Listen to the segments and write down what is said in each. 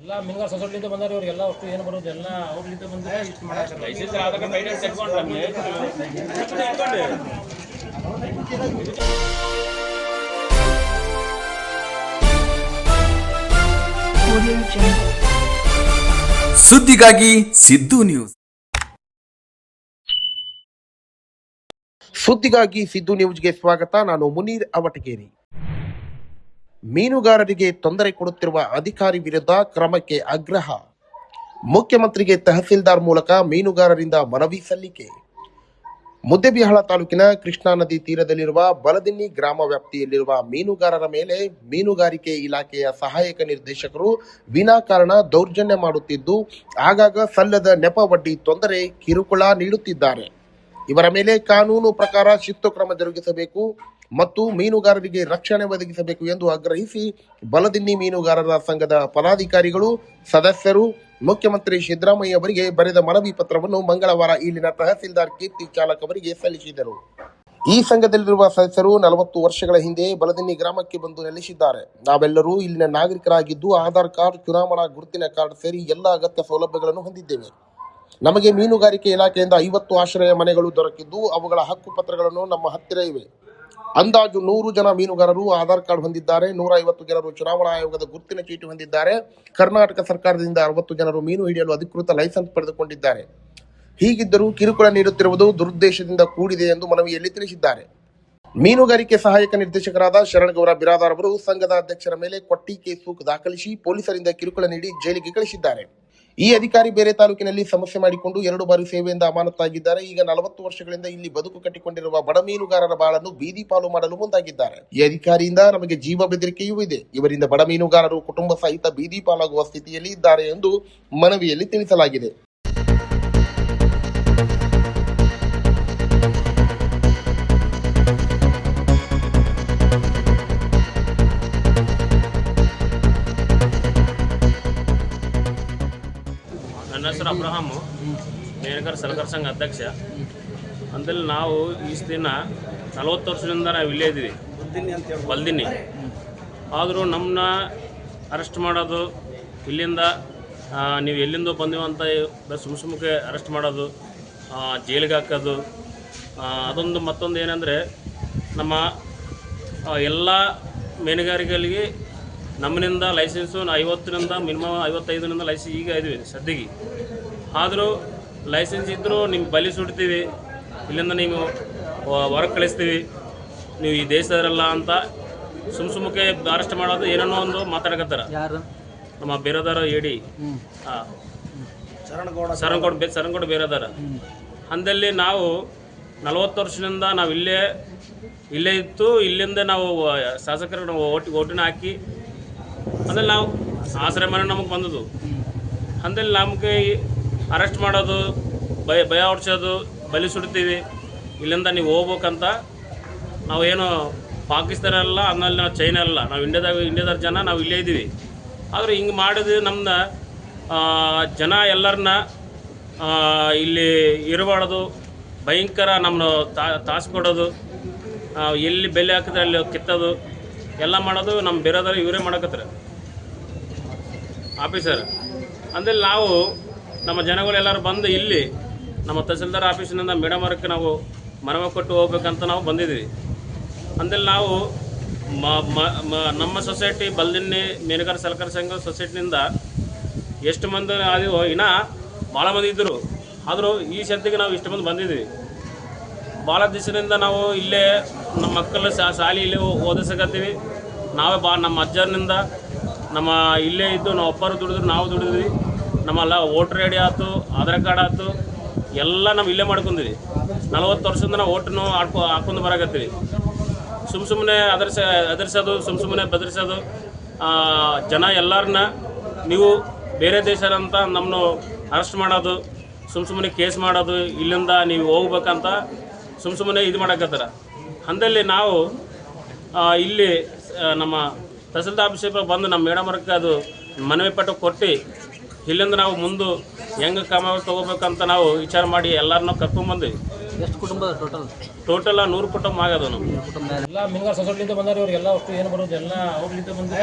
ಎಲ್ಲ ಮಿಂಗಾರ್ ಸೊಸೈಟಿಲಿಂದ ಬಂದಾರ ಇವ್ರಿಗೆಲ್ಲ ಅಷ್ಟು ಏನು ಬರೋದು ಎಲ್ಲ ಅವ್ರಲಿಂದ ಬಂದ್ರೆ ಇಷ್ಟು ಮಾಡಕ್ಕೆ ಲೈಸೆನ್ಸ್ ಆದಾಗ ಗೈಡೆನ್ಸ್ ನಮಗೆ. ಸುದ್ದಿಗಾಗಿ ಸಿದ್ದು ನ್ಯೂಸ್. ಸುದ್ದಿಗಾಗಿ ಸಿದ್ದು ನ್ಯೂಸ್ಗೆ ಸ್ವಾಗತ ನಾನು ಮುನೀರ್ ಅವಟಗೇರಿ. ಮೀನುಗಾರರಿಗೆ ತೊಂದರೆ ಕೊಡುತ್ತಿರುವ ಅಧಿಕಾರಿ ವಿರುದ್ಧ ಕ್ರಮಕ್ಕೆ ಆಗ್ರಹ. ಮುಖ್ಯಮಂತ್ರಿಗೆ ತಹಸೀಲ್ದಾರ್ ಮೂಲಕ ಮೀನುಗಾರರಿಂದ ಮನವಿ ಸಲ್ಲಿಕೆ. ಮುದ್ದೆಬಿಹಾಳ ತಾಲೂಕಿನ ಕೃಷ್ಣಾ ನದಿ ತೀರದಲ್ಲಿರುವ ಬಲದಿನ್ನಿ ಗ್ರಾಮ ವ್ಯಾಪ್ತಿಯಲ್ಲಿರುವ ಮೀನುಗಾರರ ಮೇಲೆ ಮೀನುಗಾರಿಕೆ ಇಲಾಖೆಯ ಸಹಾಯಕ ನಿರ್ದೇಶಕರು ವಿನಾಕಾರಣ ದೌರ್ಜನ್ಯ ಮಾಡುತ್ತಿದ್ದು, ಆಗಾಗ ಸಲ್ಲದ ನೆಪ ವಡ್ಡಿ ತೊಂದರೆ ಕಿರುಕುಳ ನೀಡುತ್ತಿದ್ದಾರೆ. ಇವರ ಮೇಲೆ ಕಾನೂನು ಪ್ರಕಾರ ಶಿಸ್ತು ಕ್ರಮ ಜರುಗಿಸಬೇಕು. ಮತ್ತು ಮೀನುಗಾರರಿಗೆ ರಕ್ಷಣೆ ಒದಗಿಸಬೇಕು ಎಂದು ಆಗ್ರಹಿಸಿ ಬಲದಿನ್ನಿ ಮೀನುಗಾರರ ಸಂಘದ ಪದಾಧಿಕಾರಿಗಳು, ಸದಸ್ಯರು, ಮುಖ್ಯಮಂತ್ರಿ ಸಿದ್ದರಾಮಯ್ಯ ಅವರಿಗೆ ಬರೆದ ಮನವಿ ಪತ್ರವನ್ನು ಮಂಗಳವಾರ ಇಲ್ಲಿನ ತಹಸೀಲ್ದಾರ್ ಕೀರ್ತಿ ಚಾಲಕ್ ಅವರಿಗೆ ಸಲ್ಲಿಸಿದರು. ಈ ಸಂಘದಲ್ಲಿರುವ ಸದಸ್ಯರು ನಲವತ್ತು ವರ್ಷಗಳ ಹಿಂದೆ ಬಲದಿನ್ನಿ ಗ್ರಾಮಕ್ಕೆ ಬಂದು ನೆಲೆಸಿದ್ದಾರೆ. ನಾವೆಲ್ಲರೂ ಇಲ್ಲಿನ ನಾಗರಿಕರಾಗಿದ್ದು ಆಧಾರ್ ಕಾರ್ಡ್, ಚುನಾವಣಾ ಗುರುತಿನ ಕಾರ್ಡ್ ಸೇರಿ ಎಲ್ಲ ಅಗತ್ಯ ಸೌಲಭ್ಯಗಳನ್ನು ಹೊಂದಿದ್ದೇವೆ. ನಮಗೆ ಮೀನುಗಾರಿಕೆ ಇಲಾಖೆಯಿಂದ ಐವತ್ತು ಆಶ್ರಯ ಮನೆಗಳು ದೊರಕಿದ್ದು ಅವುಗಳ ಹಕ್ಕು ಪತ್ರಗಳನ್ನು ನಮ್ಮ ಹತ್ತಿರ ಇವೆ. ಅಂದಾಜು ನೂರು ಜನ ಮೀನುಗಾರರು ಆಧಾರ್ ಕಾರ್ಡ್ ಹೊಂದಿದ್ದಾರೆ. ನೂರ ಐವತ್ತು ಜನರು ಚುನಾವಣಾ ಆಯೋಗದ ಗುರುತಿನ ಚೀಟಿ ಹೊಂದಿದ್ದಾರೆ. ಕರ್ನಾಟಕ ಸರ್ಕಾರದಿಂದ ಅರವತ್ತು ಜನರು ಮೀನು ಹಿಡಿಯಲು ಅಧಿಕೃತ ಲೈಸೆನ್ಸ್ ಪಡೆದುಕೊಂಡಿದ್ದಾರೆ. ಹೀಗಿದ್ದರೂ ಕಿರುಕುಳ ನೀಡುತ್ತಿರುವುದು ದುರುದ್ದೇಶದಿಂದ ಕೂಡಿದೆ ಎಂದು ಮನವಿಯಲ್ಲಿ ತಿಳಿಸಿದ್ದಾರೆ. ಮೀನುಗಾರಿಕೆ ಸಹಾಯಕ ನಿರ್ದೇಶಕರಾದ ಶರಣಗೌರ ಬಿರಾದಾರ್ ಅವರು ಸಂಘದ ಅಧ್ಯಕ್ಷರ ಮೇಲೆ ಕೊಟ್ಟಿ ಕೇಸು ದಾಖಲಿಸಿ ಪೊಲೀಸರಿಂದ ಕಿರುಕುಳ ನೀಡಿ ಜೈಲಿಗೆ ಕಳಿಸಿದ್ದಾರೆ. ಈ ಅಧಿಕಾರಿ ಬೇರೆ ತಾಲೂಕಿನಲ್ಲಿ ಸಮಸ್ಯೆ ಮಾಡಿಕೊಂಡು ಎರಡು ಬಾರಿ ಸೇವೆಯಿಂದ ಅಮಾನತಾಗಿದ್ದಾರೆ ಈಗ ನಲವತ್ತು ವರ್ಷಗಳಿಂದ ಇಲ್ಲಿ ಬದುಕು ಕಟ್ಟಿಕೊಂಡಿರುವ ಬಡ ಮೀನುಗಾರರ ಬಾಳನ್ನು ಬೀದಿ ಪಾಲು ಮಾಡಲು ಮುಂದಾಗಿದ್ದಾರೆ. ಈ ಅಧಿಕಾರಿಯಿಂದ ನಮಗೆ ಜೀವ ಬೆದರಿಕೆಯೂ ಇದೆ. ಇವರಿಂದ ಬಡ ಮೀನುಗಾರರು ಕುಟುಂಬ ಸಹಿತ ಬೀದಿ ಪಾಲಾಗುವ ಸ್ಥಿತಿಯಲ್ಲಿ ಇದ್ದಾರೆ ಎಂದು ಮನವಿಯಲ್ಲಿ ತಿಳಿಸಲಾಗಿದೆ. ನನ್ನ ಹೆಸರು ಅಬ್ರಹಾಮು. ಮೇನಕರ್ ಸಹಕಾರ ಸಂಘ ಅಧ್ಯಕ್ಷ. ಅಂತಲ್ಲಿ ನಾವು ಈ ದಿನ ನಲವತ್ತು ವರ್ಷದಿಂದ ನಾವು ಇಲ್ಲೇ ಇದ್ದೀವಿ. ಬಲ್ದಿನಿ. ಆದರೂ ನಮ್ಮನ್ನ ಅರೆಸ್ಟ್ ಮಾಡೋದು, ಇಲ್ಲಿಂದ ನೀವು ಎಲ್ಲಿಂದ ಬಂದಿವಂತ ಸುಮ್ಮ ಸುಮ್ಮಕ್ಕೆ ಅರೆಸ್ಟ್ ಮಾಡೋದು ಜೈಲಿಗೆ ಹಾಕೋದು ಅದೊಂದು ಮತ್ತೊಂದು ಏನಂದರೆ ನಮ್ಮ ಎಲ್ಲ ಮೀನುಗಾರಿಕೆಗಳಿಗೆ ನಮ್ಮನಿಂದ ಲೈಸೆನ್ಸು ನಾ ಐವತ್ತರಿಂದ ಮಿನಿಮಮ್ ಐವತ್ತೈದರಿಂದ ಲೈಸೆನ್ಸ್ ಈಗ ಇದ್ವಿ ಸದ್ಯಗೆ ಆದರೂ ಲೈಸೆನ್ಸ್ ಇದ್ದರೂ ನಿಮ್ಗೆ ಬಲಿ ಸುಡ್ತೀವಿ. ಇಲ್ಲಿಂದ ನೀವು ಹೊರಗೆ ಕಳಿಸ್ತೀವಿ. ನೀವು ಈ ದೇಶದವರಲ್ಲ ಅಂತ ಸುಮ್ ಸುಮ್ಮಕ್ಕೆ ಅರೆಸ್ಟ್ ಮಾಡೋದು ಏನೇನೋ ಒಂದು ಮಾತಾಡಕತ್ತಾರ. ಯಾರು? ನಮ್ಮ ಬೇರೆದಾರ ಎಡಿ ಹಾಂ. ಶರಣಗೌಡ ಬೇ ಶರಣಗೌಡ ಬೇರೆದಾರ ಅಂದಲ್ಲಿ ನಾವು ನಲವತ್ತು ವರ್ಷದಿಂದ ನಾವು ಇಲ್ಲೇ ಇಲ್ಲೇ ಇತ್ತು. ಇಲ್ಲಿಂದ ನಾವು ಶಾಸಕರಿಗೆ ನಾವು ಓಟ್ ಓಟಿನ ಹಾಕಿ ಅಂದ್ರೆ ನಾವು ಆಸರೆ ಮನೆ ನಮಗೆ ಬಂದದ್ದು. ಅಂದಲ್ಲಿ ನಮಗೆ ಅರೆಸ್ಟ್ ಮಾಡೋದು ಭಯ ಭಯ ಹೊಡ್ಸೋದು ಬಲಿ ಸುಡ್ತೀವಿ. ಇಲ್ಲಿಂದ ನೀವು ಹೋಗ್ಬೇಕಂತ ನಾವು ಏನು ಪಾಕಿಸ್ತಾನ ಅಲ್ಲ ಆಮೇಲೆ ನಾವು ಚೈನಾ ಅಲ್ಲ, ನಾವು ಇಂಡಿಯಾದಾಗ ಇಂಡಿಯಾದ ಜನ ನಾವು ಇಲ್ಲೇ ಇದ್ದೀವಿ. ಆದರೆ ಹಿಂಗೆ ಮಾಡಿದ್ರೆ ನಮ್ಮ ಜನ ಎಲ್ಲರನ್ನ ಇಲ್ಲಿ ಇರಬಾರ್ದು, ಭಯಂಕರ ನಮ್ಮನ್ನು ತಾಸು ಕೊಡೋದು ಎಲ್ಲಿ ಬೆಲೆ ಹಾಕಿದ್ರೆ ಅಲ್ಲಿ ಕಿತ್ತೋದು. ಎಲ್ಲ ಮಾಡೋದು ನಮ್ಮ ಬೇರೆದವ್ರು, ಇವರೇ ಮಾಡಕತ್ತಾರೆ. ಆಫೀಸರ್ ಅಂದರೆ ನಾವು ನಮ್ಮ ಜನಗಳೆಲ್ಲರೂ ಬಂದು ಇಲ್ಲಿ ನಮ್ಮ ತಹಸೀಲ್ದಾರ್ ಆಫೀಸಿನಿಂದ ಮೇಡಮ್ ಅವ್ರಿಗೆ ನಾವು ಮನವಿ ಕೊಟ್ಟು ಹೋಗ್ಬೇಕಂತ ನಾವು ಬಂದಿದ್ದೀವಿ. ಅಂದಲ್ಲಿ ನಾವು ಮ- ನಮ್ಮ ಸೊಸೈಟಿ ಬಲ್ದಿನ್ನಿ ಮೀನುಗಾರ ಸಹಕಾರ ಸಂಘ ಸೊಸೈಟಿನಿಂದ ಎಷ್ಟು ಮಂದಿ ಆದಿವೋ, ಇನ್ನೂ ಭಾಳ ಮಂದಿ ಇದ್ದರು. ಆದರೂ ಈ ಸದ್ಯಕ್ಕೆ ನಾವು ಇಷ್ಟು ಮಂದಿ ಬಂದಿದ್ದೀವಿ. ಭಾಳ ದಿವಸದಿಂದ ನಾವು ಇಲ್ಲೇ ನಮ್ಮ ಮಕ್ಕಳ ಶಾಲೆ ಇಲ್ಲಿ ಓದಿಸಕತ್ತೀವಿ. ನಾವೇ ಬಾ ನಮ್ಮ ಅಜ್ಜರ್ನಿಂದ ನಮ್ಮ ಇಲ್ಲೇ ಇದ್ದು ನಾವು ಅಪ್ಪರು ದುಡಿದ್ರು, ನಾವು ದುಡಿದ್ವಿ. ನಮ್ಮಲ್ಲ ವೋಟ್ರ್ ಐ ಡಿ ಆಯ್ತು, ಆಧಾರ್ ಕಾರ್ಡ್ ಆಯ್ತು, ಎಲ್ಲ ನಾವು ಇಲ್ಲೇ ಮಾಡ್ಕೊಂಡಿವಿ. ನಲವತ್ತು ವರ್ಷದಿಂದ ನಾವು ಓಟನ್ನು ಆಡ್ಕೊ ಹಾಕೊಂಡು ಬರಾಕತ್ತೀವಿ. ಸುಮ್ಮ ಸುಮ್ಮನೆ ಅದರ್ಸ ಅದರ್ಸೋದು ಸುಮ್ಮ ಸುಮ್ಮನೆ ಬೆದರ್ಸೋದು. ಜನ ಎಲ್ಲರನ್ನ ನೀವು ಬೇರೆ ದೇಶರಂತ ನಮ್ಮನ್ನು ಅರೆಸ್ಟ್ ಮಾಡೋದು ಸುಮ್ಮ ಸುಮ್ಮನೆ ಕೇಸ್ ಮಾಡೋದು, ಇಲ್ಲಿಂದ ನೀವು ಹೋಗ್ಬೇಕಂತ ಸುಮ್ಮ ಸುಮ್ಮನೆ ಇದು ಮಾಡಕತ್ತಾರ. ಅಂದಲ್ಲಿ ನಾವು ಇಲ್ಲಿ ನಮ್ಮ ತಹಸೀಲ್ದಾರ್ ಆಫೀಸಿಗೆ ಬಂದು ನಮ್ಮ ಮೇಡಮ್ ಅವ್ರಿಗೆ ಅದು ಮನವಿ ಪಟ್ಟು ಕೊಟ್ಟು ಇಲ್ಲಿಂದ ನಾವು ಮುಂದೆ ಹೆಂಗೆ ಕ್ರಮ ತೊಗೋಬೇಕಂತ ನಾವು ವಿಚಾರ ಮಾಡಿ ಎಲ್ಲರನ್ನೂ ಕರ್ಕೊಂಡ್ಬಂದ್ವಿ ಎಷ್ಟು ಕುಟುಂಬ ಟೋಟಲ್ ಟೋಟಲ್ ನೂರು ಕುಟುಂಬ ಆಗೋದು ನಾವು ಎಲ್ಲ ಮಿನ್ಗಾರ್ ಸೊಸೈಟಿಲಿಂದ ಬಂದಾರ ಇವ್ರಿಗೆಲ್ಲ ಅಷ್ಟು ಏನು ಬರೋದು ಎಲ್ಲ ಅವ್ರಲಿಂದ ಬಂದ್ರೆ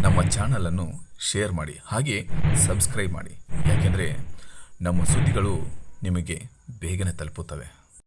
ನಮ್ಮ ಚಾನಲನ್ನು ಶೇರ್ ಮಾಡಿ ಹಾಗೆ ಸಬ್ಸ್ಕ್ರೈಬ್ ಮಾಡಿ. ಯಾಕೆಂದರೆ ನಮ್ಮ ಸುದ್ದಿಗಳು ನಿಮಗೆ ಬೇಗನೆ ತಲುಪುತ್ತವೆ.